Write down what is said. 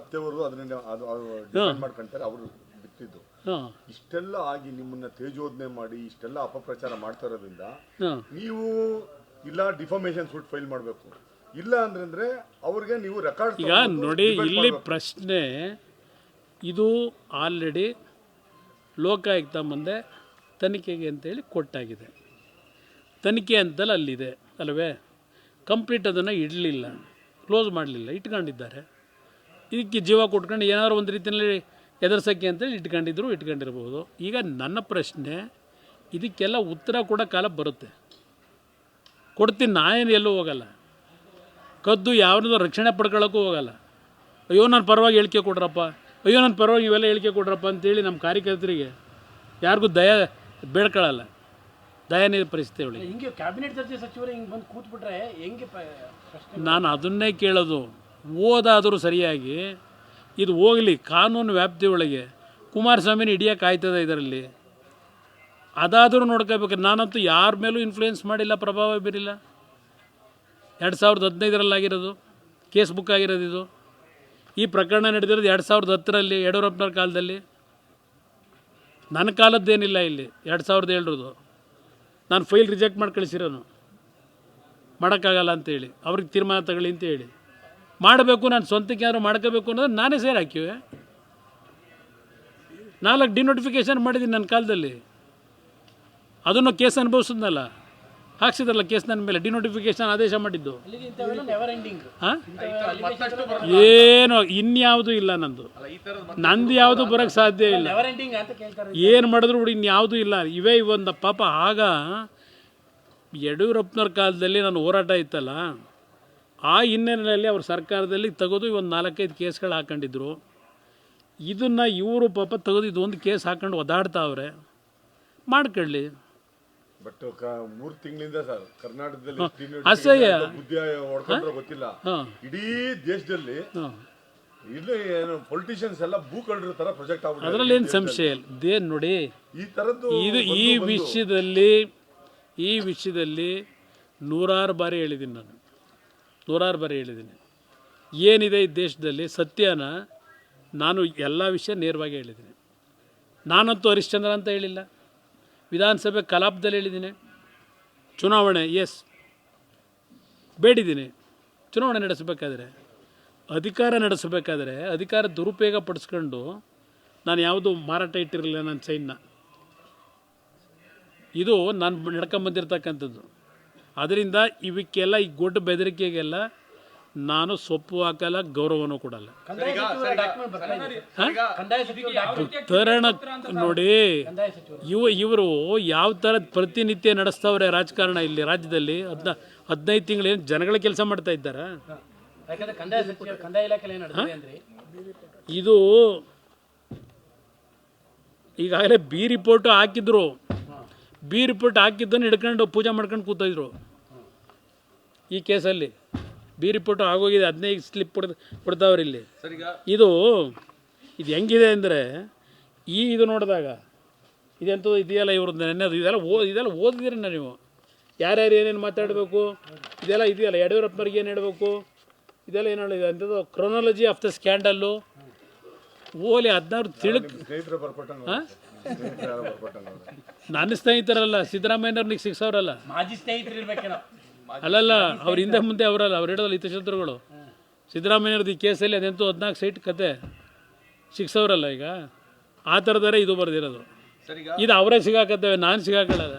ಅತ್ತೆಯವರು ಅದನ್ನ ಅದು ಡಿಪೆಂಡ್ ಮಾಡ್ಕೊಂತಾರೆ ಅವರು ಬಿಟ್ಟಿದ್ದು. ಹಾಂ. ಇಷ್ಟೆಲ್ಲ ಆಗಿ ನಿಮ್ಮನ್ನ ತೇಜೋಧನೆ ಮಾಡಿ ಇಷ್ಟೆಲ್ಲ ಅಪಪ್ರಚಾರ ಮಾಡ್ತಾ ಇರೋದ್ರಿಂದ ನೀವು ಇಲ್ಲ ಡಿಫಾಮೇಶನ್ ಸೂಟ್ ಫೈಲ್ ಮಾಡಬೇಕು. ಇಲ್ಲ ಅಂದ್ರೆ ಅವ್ರಿಗೆ ನೀವು ರೆಕಾರ್ಡ್ ಈಗ ನೋಡಿ ಇಲ್ಲಿ ಪ್ರಶ್ನೆ ಇದು ಆಲ್ರೆಡಿ ಲೋಕಾಯುಕ್ತ ಮುಂದೆ ತನಿಖೆಗೆ ಅಂತೇಳಿ ಕೊಟ್ಟಾಗಿದೆ. ತನಿಖೆ ಅಂತಲ್ಲ ಅಲ್ಲಿದೆ ಅಲ್ವೇ? ಕಂಪ್ಲೀಟ್ ಅದನ್ನು ಇಡಲಿಲ್ಲ ಕ್ಲೋಸ್ ಮಾಡಲಿಲ್ಲ ಇಟ್ಕೊಂಡಿದ್ದಾರೆ. ಇದಕ್ಕೆ ಜೀವ ಕೊಟ್ಕೊಂಡು ಏನಾದರೂ ಒಂದು ರೀತಿಯಲ್ಲಿ ಎದುರ್ಸೋಕ್ಕೆ ಅಂತೇಳಿ ಇಟ್ಕೊಂಡಿದ್ರು ಇಟ್ಕೊಂಡಿರ್ಬೋದು. ಈಗ ನನ್ನ ಪ್ರಶ್ನೆ ಇದಕ್ಕೆಲ್ಲ ಉತ್ತರ ಕೂಡ ಕಾಲ ಬರುತ್ತೆ. ಕೊಡ್ತೀನಿ ನಾನೇನು ಎಲ್ಲೂ ಹೋಗಲ್ಲ. ಕದ್ದು ಯಾವ್ದು ರಕ್ಷಣೆ ಪಡ್ಕೊಳ್ಳೋಕ್ಕೂ ಹೋಗಲ್ಲ. ಅಯ್ಯೋ ನನ್ನ ಪರವಾಗಿ ಹೇಳಿಕೆ ಕೊಡ್ರಪ್ಪ. ಅಯ್ಯೋ ನನ್ನ ಪರವಾಗಿ ಇವೆಲ್ಲ ಹೇಳಿಕೆ ಕೊಡ್ರಪ್ಪ ಅಂತೇಳಿ ನಮ್ಮ ಕಾರ್ಯಕರ್ತರಿಗೆ ಯಾರಿಗೂ ದಯ ಬೇಡ್ಕೊಳ್ಳಲ್ಲ. ದಯನೀಯ ಪರಿಸ್ಥಿತಿ ಹೇಳಿ ಹಿಂಗೆ ಕ್ಯಾಬಿನೆಟ್ ಸಚಿವರು ಹಿಂಗೆ ಬಂದು ಕೂತ್ಬಿಟ್ರೆ ಹೆಂಗೆ ನಾನು ಅದನ್ನೇ ಕೇಳೋದು. ಓದಾದರೂ ಸರಿಯಾಗಿ ಇದು ಹೋಗಲಿ, ಕಾನೂನು ವ್ಯಾಪ್ತಿ ಒಳಗೆ ಕುಮಾರಸ್ವಾಮಿನ ಹಿಡಿಯೋಕೆ ಆಯ್ತದೆ ಇದರಲ್ಲಿ. ಅದಾದರೂ ನೋಡ್ಕೋಬೇಕು. ನಾನಂತೂ ಯಾರ ಮೇಲೂ ಇನ್ಫ್ಲೂಯೆನ್ಸ್ ಮಾಡಿಲ್ಲ, ಪ್ರಭಾವ ಬೀರಿಲ್ಲ. ಎರಡು ಸಾವಿರದ ಹದಿನೈದರಲ್ಲಾಗಿರೋದು ಕೇಸ್ ಬುಕ್ ಆಗಿರೋದು ಇದು. ಈ ಪ್ರಕರಣ ನಡೆದಿರೋದು ಎರಡು ಸಾವಿರದ ಹತ್ತರಲ್ಲಿ, ಯಡಿಯೂರಪ್ಪನವ್ರ ಕಾಲದಲ್ಲಿ. ನನ್ನ ಕಾಲದ್ದೇನಿಲ್ಲ ಇಲ್ಲಿ, ಎರಡು ಸಾವಿರದ ಏಳರದು ನಾನು ಫೈಲ್ ರಿಜೆಕ್ಟ್ ಮಾಡಿ ಕಳಿಸಿರೋನು ಮಾಡೋಕ್ಕಾಗಲ್ಲ ಅಂತೇಳಿ. ಅವ್ರಿಗೆ ತೀರ್ಮಾನ ತಗೊಳ್ಳಿ ಅಂತ ಹೇಳಿ. ಮಾಡಬೇಕು ನಾನು ಸ್ವಂತಕ್ಕೆ ಯಾರು ಮಾಡ್ಕೋಬೇಕು ಅನ್ನೋದು ನಾನೇ ಸೇರಿ ಹಾಕಿವೆ. ನಾಲ್ಕು ಡಿನೋಟಿಫಿಕೇಶನ್ ಮಾಡಿದ್ದೀನಿ ನನ್ನ ಕಾಲದಲ್ಲಿ. ಅದನ್ನು ಕೇಸ್ ಅನುಭವಿಸಿದ್ನಲ್ಲ? ಹಾಕ್ಸಿದ್ರಲ್ಲ ಕೇಸ್ ನನ್ನ ಮೇಲೆ ಡಿನೋಟಿಫಿಕೇಶನ್ ಆದೇಶ ಮಾಡಿದ್ದು. ಏನು ಇನ್ಯಾವುದು ಇಲ್ಲ ನಂದು. ನಂದು ಯಾವುದು ಬರೋಕ್ಕೆ ಸಾಧ್ಯ ಇಲ್ಲ. ನೆವರ್ ಎಂಡಿಂಗ್ ಅಂತ ಕೇಳ್ತಾರೆ ಏನು ಮಾಡಿದ್ರು ಬಿಡಿ ಇನ್ಯಾವುದೂ ಇಲ್ಲ. ಇವೇ ಇವೊಂದು ಪಾಪ ಆಗ ಯಡಿಯೂರಪ್ಪನವ್ರ ಕಾಲದಲ್ಲಿ ನಾನು ಹೋರಾಟ ಇತ್ತಲ್ಲ ಆ ಹಿನ್ನೆಲೆಯಲ್ಲಿ ಅವ್ರ ಸರ್ಕಾರದಲ್ಲಿ ತೆಗೆದು ಒಂದು ನಾಲ್ಕೈದು ಕೇಸ್ಗಳು ಹಾಕೊಂಡಿದ್ರು. ಇದನ್ನು ಇವರು ಪಾಪ ತೆಗೆದು ಇದೊಂದು ಕೇಸ್ ಹಾಕೊಂಡು ಒದಾಡ್ತಾವ್ರೆ ಮಾಡ್ಕೊಳ್ಳಿ. ಬಟ್ ಮೂರು ತಿಂಗಳಿಂದ ಸರ್ ಕರ್ನಾಟಕದಲ್ಲಿ ಅಸಹ್ಯ. ಗೊತ್ತಿಲ್ಲ. ಇಡೀ ದೇಶದಲ್ಲಿ ಇಲ್ಲಿ ಏನು ಪೊಲಿಟಿಷಿಯನ್ಸ್ ಎಲ್ಲ ಭೂ ಕಳ್ಳರ ತರ ಪ್ರೊಜೆಕ್ಟ್ ಆಗ್ಬಿಟ್ಟು ಅದರಲ್ಲಿ ಏನು ಸಂಶಯ ಇಲ್ಲ? ದೇ ನೋಡಿ ಈ ತರದ್ದು ಇದು ಈ ವಿಷಯದಲ್ಲಿ ಈ ವಿಷಯದಲ್ಲಿ ನೂರಾರು ಬಾರಿ ಹೇಳಿದ್ದೀನಿ ನಾನು. ನೂರಾರು ಬಾರಿ ಹೇಳಿದ್ದೀನಿ. ಏನಿದೆ ಈ ದೇಶದಲ್ಲಿ ಸತ್ಯನ ನಾನು ಎಲ್ಲ ವಿಷಯ ನೇರವಾಗಿ ಹೇಳಿದ್ದೀನಿ. ನಾನಂತೂ ಹರಿಶ್ಚಂದ್ರ ಅಂತ ಹೇಳಿಲ್ಲ. ವಿಧಾನಸಭೆ ಕಲಾಪದಲ್ಲಿ ಹೇಳಿದ್ದೀನಿ. ಚುನಾವಣೆ ಎಸ್ ಬೇಡಿದ್ದೀನಿ. ಚುನಾವಣೆ ನಡೆಸಬೇಕಾದ್ರೆ, ಅಧಿಕಾರ ನಡೆಸಬೇಕಾದ್ರೆ ಅಧಿಕಾರ ದುರುಪಯೋಗ ಪಡಿಸ್ಕೊಂಡು ನಾನು ಯಾವುದು ಮಾರಾಟ ಇಟ್ಟಿರಲಿಲ್ಲ ನನ್ನ ಸೈನ್ನ. ಇದು ನಾನು ನಡ್ಕೊಂಬಂದಿರ್ತಕ್ಕಂಥದ್ದು. ಅದರಿಂದ ಇವಕ್ಕೆಲ್ಲ ಈ ಗೊಡ್ಡ ಬೆದರಿಕೆಗೆಲ್ಲ ನಾನು ಸೊಪ್ಪು ಹಾಕಲ್ಲ ಗೌರವನೂ ಕೊಡಲ್ಲ. ತರಣ ನೋಡಿ ಇವ ಇವರು ಯಾವ ಥರದ ಪ್ರತಿನಿತ್ಯ ನಡೆಸ್ತಾವ್ರೆ ರಾಜಕಾರಣ ಇಲ್ಲಿ ರಾಜ್ಯದಲ್ಲಿ? ಹದ್ನ ಹದಿನೈದು ತಿಂಗಳು ಏನು ಜನಗಳ ಕೆಲಸ ಮಾಡ್ತಾ ಇದ್ದಾರಾ? ಇದು ಈಗಾಗಲೇ ಬಿ ರಿಪೋರ್ಟ್ ಹಾಕಿದ್ರು. ಬಿ ರಿಪೋರ್ಟ್ ಹಾಕಿದ್ದನ್ನು ಹಿಡ್ಕೊಂಡು ಪೂಜೆ ಮಾಡ್ಕೊಂಡು ಕೂತಿದ್ರು. ಈ ಕೇಸಲ್ಲಿ ಬಿ ರಿಪೋರ್ಟು ಆಗೋಗಿದೆ ಹದಿನೈದು ಸ್ಲಿಪ್ ಕೊಡ್ ಕೊಡ್ತಾವ್ರಿ ಇಲ್ಲಿ. ಇದು ಇದು ಹೆಂಗಿದೆ ಅಂದರೆ ಈ ಇದು ನೋಡಿದಾಗ ಇದೆಂತೂ ಇದೆಯಲ್ಲ ಇವ್ರದ್ದು ನೆನ್ನೆ ಇದೆಲ್ಲ ಓ ಇದೆಲ್ಲ ಓದಿದಿರಿ ನೀವು? ಯಾರ್ಯಾರು ಏನೇನು ಮಾತಾಡಬೇಕು? ಇದೆಲ್ಲ ಇದೆಯಲ್ಲ ಯಡಿಯೂರಪ್ಪನವ್ರಿಗೆ ಏನು ಹೇಳಬೇಕು? ಇದೆಲ್ಲ ಏನು ಹೇಳಿದೆ? ಅಂಥದ್ದು ಕ್ರೊನಾಲಜಿ ಆಫ್ ದ ಸ್ಕ್ಯಾಂಡಲ್ಲು ಓಲಿ ಹದಿನಾರು ತಿಳುಕ್. ನನ್ನ ಸ್ನೇಹಿತರಲ್ಲ ಸಿದ್ದರಾಮಯ್ಯನವ್ರಿಗೆ ಸಿಕ್ಸವ್ರಲ್ಲ ಮಾಜಿ ಸ್ನೇಹಿತರು ಅಲ್ಲಲ್ಲ ಅವ್ರ ಹಿಂದೆ ಮುಂದೆ ಅವರಲ್ಲ ಅವ್ರು ಹಿಡೋದಲ್ಲ ಹಿತಶತ್ರುಗಳು ಸಿದ್ದರಾಮಯ್ಯವ್ರದ್ದು ಈ ಕೇಸಲ್ಲಿ ಅದೆಂತೂ ಹದಿನಾಲ್ಕು ಸೈಟ್ ಕತೆ ಸಿಕ್ಸವ್ರಲ್ಲ ಈಗ. ಆ ಥರದರೆ ಇದು ಬರೆದಿರೋದು. ಇದು ಅವರೇ ಸಿಗಾಕತ್ತೇವೆ ನಾನು ಸಿಗಾಕೊಳ್ಳಲ್ಲ